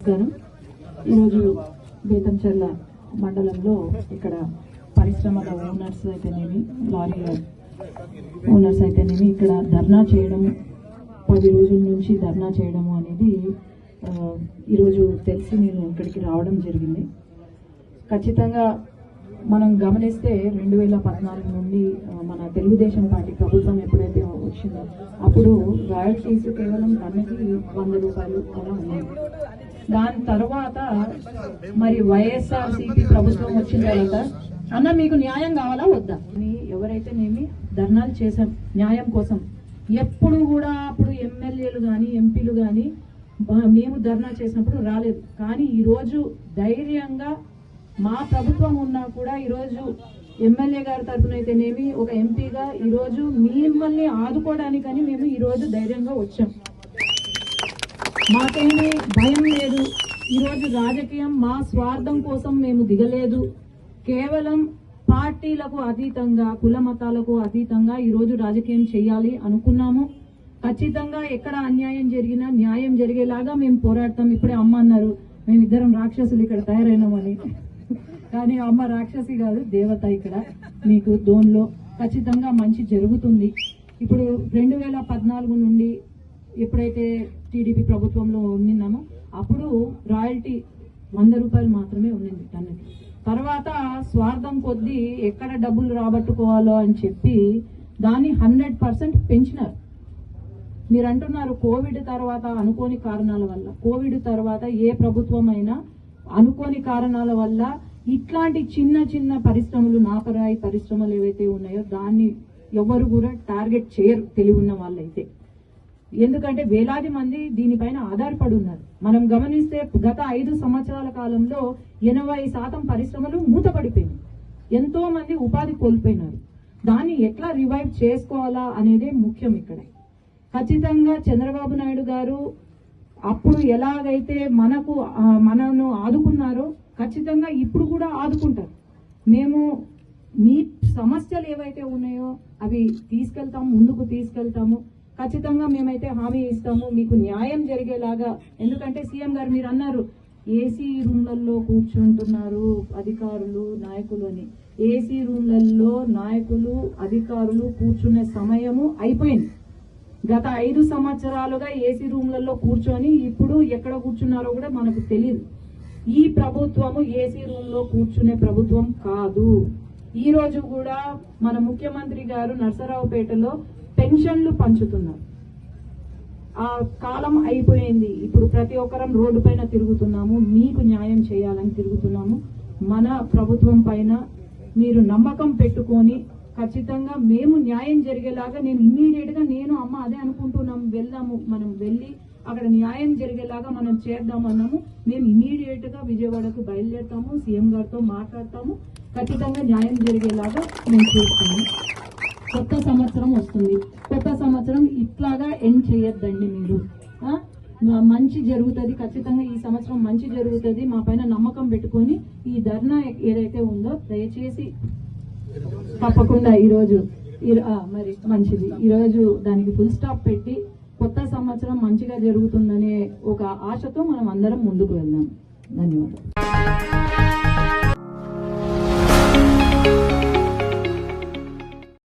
ఈరోజు బేతంచెర్ల మండలంలో ఇక్కడ పరిశ్రమల ఓనర్స్ అయితేనేమి లారీల ఓనర్స్ అయితేనేమి ఇక్కడ ధర్నా చేయడం పది రోజుల నుంచి ధర్నా చేయడము అనేది ఈరోజు తెలిసి నేను ఇక్కడికి రావడం జరిగింది. ఖచ్చితంగా మనం గమనిస్తే రెండు వేల పద్నాలుగు నుండి మన తెలుగుదేశం పార్టీ ప్రభుత్వం ఎప్పుడైతే వచ్చిందో అప్పుడు రాయల్టీస్ కేవలం టన్నుకి వంద రూపాయలు అలా ఉన్నాయి. దాని తర్వాత మరి వైఎస్ఆర్సీపీ ప్రభుత్వం వచ్చిన తర్వాత అన్న మీకు న్యాయం కావాలా? వద్దా? ఎవరైతే ఎవరైతేనేమి ధర్నాలు చేశాం న్యాయం కోసం. ఎప్పుడు కూడా అప్పుడు ఎమ్మెల్యేలు కానీ ఎంపీలు కానీ మేము ధర్నా చేసినప్పుడు రాలేదు. కానీ ఈరోజు ధైర్యంగా మా ప్రభుత్వం ఉన్నా కూడా ఈరోజు ఎమ్మెల్యే గారి తరఫున అయితేనేమి ఒక ఎంపీగా ఈరోజు మిమ్మల్ని ఆదుకోవడానికని మేము ఈరోజు ధైర్యంగా వచ్చాం. మాకేమీ భయం లేదు. ఈరోజు రాజకీయం మా స్వార్థం కోసం మేము దిగలేదు. కేవలం పార్టీలకు అతీతంగా కుల మతాలకు అతీతంగా ఈరోజు రాజకీయం చేయాలి అనుకున్నాము. ఖచ్చితంగా ఎక్కడ అన్యాయం జరిగినా న్యాయం జరిగేలాగా మేము పోరాడతాం. ఇప్పుడే అమ్మ అన్నారు మేమిద్దరం రాక్షసులు ఇక్కడ తయారైనామని. కానీ అమ్మ రాక్షసి కాదు దేవత ఇక్కడ మీకు దోన్లో ఖచ్చితంగా మంచి జరుగుతుంది. ఇప్పుడు రెండు వేల పద్నాలుగు నుండి ఎప్పుడైతే టీడీపీ ప్రభుత్వంలో ఉన్నామో అప్పుడు రాయల్టీ వంద రూపాయలు మాత్రమే ఉండింది టన్నుకి. తర్వాత స్వార్థం కొద్దీ ఎక్కడ డబ్బులు రాబట్టుకోవాలో అని చెప్పి దాన్ని హండ్రెడ్ పర్సెంట్ పెంచినారు. మీరు అంటున్నారు కోవిడ్ తర్వాత అనుకోని కారణాల వల్ల కోవిడ్ తర్వాత ఏ ప్రభుత్వం అయినా అనుకోని కారణాల వల్ల ఇట్లాంటి చిన్న చిన్న పరిశ్రమలు నాపరాయి పరిశ్రమలు ఏవైతే ఉన్నాయో దాన్ని ఎవరు కూడా టార్గెట్ చేయరు తెలివి ఉన్న వాళ్ళైతే. ఎందుకంటే వేలాది మంది దీనిపైన ఆధారపడి ఉన్నారు మనం గమనిస్తే గత ఐదు సంవత్సరాల కాలంలో ఎనభై శాతం పరిశ్రమలు మూతపడిపోయింది ఎంతో మంది ఉపాధి కోల్పోయినారు. దాన్ని ఎట్లా రివైవ్ చేసుకోవాలా అనేదే ముఖ్యం ఇక్కడ. ఖచ్చితంగా చంద్రబాబు నాయుడు గారు అప్పుడు ఎలాగైతే మనకు మనను ఆదుకున్నారో ఖచ్చితంగా ఇప్పుడు కూడా ఆదుకుంటారు. మేము మీ సమస్యలు ఏవైతే ఉన్నాయో అవి తీసుకెళ్తాము ముందుకు తీసుకెళ్తాము. ఖచ్చితంగా మేమైతే హామీ ఇస్తాము మీకు న్యాయం జరిగేలాగా. ఎందుకంటే సీఎం గారు మీరు అన్నారు ఏసీ రూమ్లలో కూర్చుంటున్నారు అధికారులు నాయకులు అని. ఏసీ రూమ్లలో నాయకులు అధికారులు కూర్చునే సమయము అయిపోయింది. గత ఐదు సంవత్సరాలుగా ఏసీ రూమ్లలో కూర్చొని ఇప్పుడు ఎక్కడ కూర్చున్నారో కూడా మనకు తెలియదు ఈ ప్రభుత్వము ఏసీ రూమ్లో కూర్చునే ప్రభుత్వం కాదు. ఈ రోజు కూడా మన ముఖ్యమంత్రి గారు నర్సరావుపేటలో పెన్షన్లు పంచుతున్నారు. ఆ కాలం అయిపోయింది. ఇప్పుడు ప్రతి ఒక్కరం రోడ్డు పైన తిరుగుతున్నాము. మీకు న్యాయం చేయాలని తిరుగుతున్నాము. మన ప్రభుత్వం పైన మీరు నమ్మకం పెట్టుకొని ఖచ్చితంగా మేము న్యాయం జరిగేలాగా నేను ఇమ్మీడియట్గా నేను అమ్మ అదే అనుకుంటున్నాం. వెళ్దాము. మనం వెళ్ళి అక్కడ న్యాయం జరిగేలాగా మనం చేద్దాం అన్నాము. మేము ఇమీడియట్గా విజయవాడకు బయలుదేరుతాము. సీఎం గారితో మాట్లాడతాము. ఖచ్చితంగా న్యాయం జరిగేలాగా మేము చేస్తాము. కొత్త సంవత్సరం వస్తుంది కొత్త సంవత్సరం ఇట్లాగా ఎండ్ చేయొద్దండి మీరు. మంచి జరుగుతుంది ఖచ్చితంగా ఈ సంవత్సరం మంచి జరుగుతుంది మా పైన నమ్మకం పెట్టుకొని ఈ ధర్నా ఏదైతే ఉందో దయచేసి తప్పకుండా ఈరోజు మరి మంచిది. ఈరోజు దానికి ఫుల్ స్టాప్ పెట్టి కొత్త సంవత్సరం మంచిగా జరుగుతుందనే ఒక ఆశతో మనం అందరం ముందుకు వెళ్దాం. ధన్యవాదాలు.